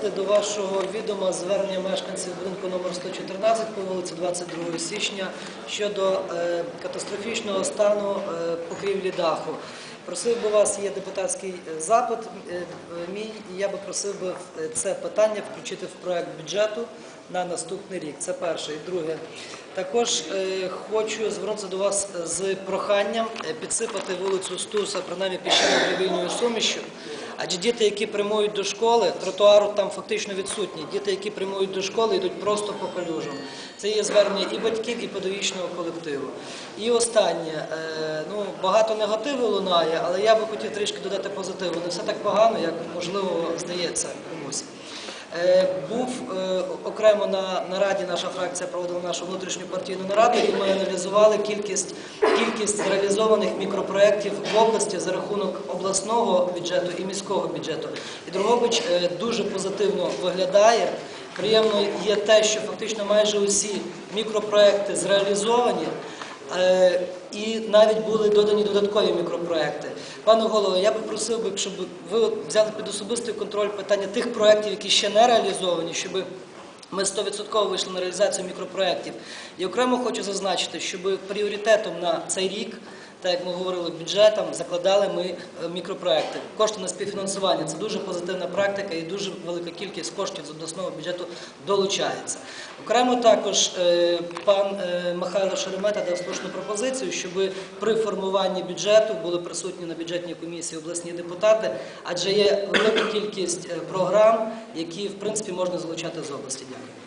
довести до вашого відома звернення мешканців будинку номер 114 по вулиці 22 січня щодо е, катастрофічного стану е, покрівлі даху. Просив би вас, є депутатський е, запит мій, і я би просив би це питання включити в проект бюджету на наступний рік. Це перше. І друге, також хочу звернутися до вас з проханням підсипати вулицю Стуса, принаймні піщано-гравійною сумішю. Адже діти, які прямують до школи, тротуару там фактично відсутні. Діти, які прямують до школи, йдуть просто по калюжам. Це є звернення і батьків, і педагогічного колективу. І останнє, е, ну багато негативу лунає, але я би хотів трішки додати позитиву. Не все так погано, як можливо здається комусь. Е, Був е, окремо на нараді, наша фракція проводила нашу внутрішню партійну нараду, і ми аналізували кількість, кількість реалізованих мікропроєктів в області за рахунок обласного бюджету і міського бюджету. І Дрогобич е, дуже позитивно виглядає. Приємно є те, що фактично майже усі мікропроекти зреалізовані. Е, І навіть були додані додаткові мікропроекти. Пане голово, я би просив би, щоб ви взяли під особистий контроль питання тих проєктів, які ще не реалізовані, щоб ми 100% вийшли на реалізацію мікропроєктів. І окремо хочу зазначити, щоб пріоритетом на цей рік, так як ми говорили бюджетом, закладали ми е, мікропроекти. Кошти на співфінансування це дуже позитивна практика і дуже велика кількість коштів з обласного бюджету долучається. Окремо також е, пан е, Михайло Шеремета дав слушну пропозицію, щоб при формуванні бюджету були присутні на бюджетній комісії обласні депутати, адже є велика кількість програм, які в принципі можна залучати з області. Дякую.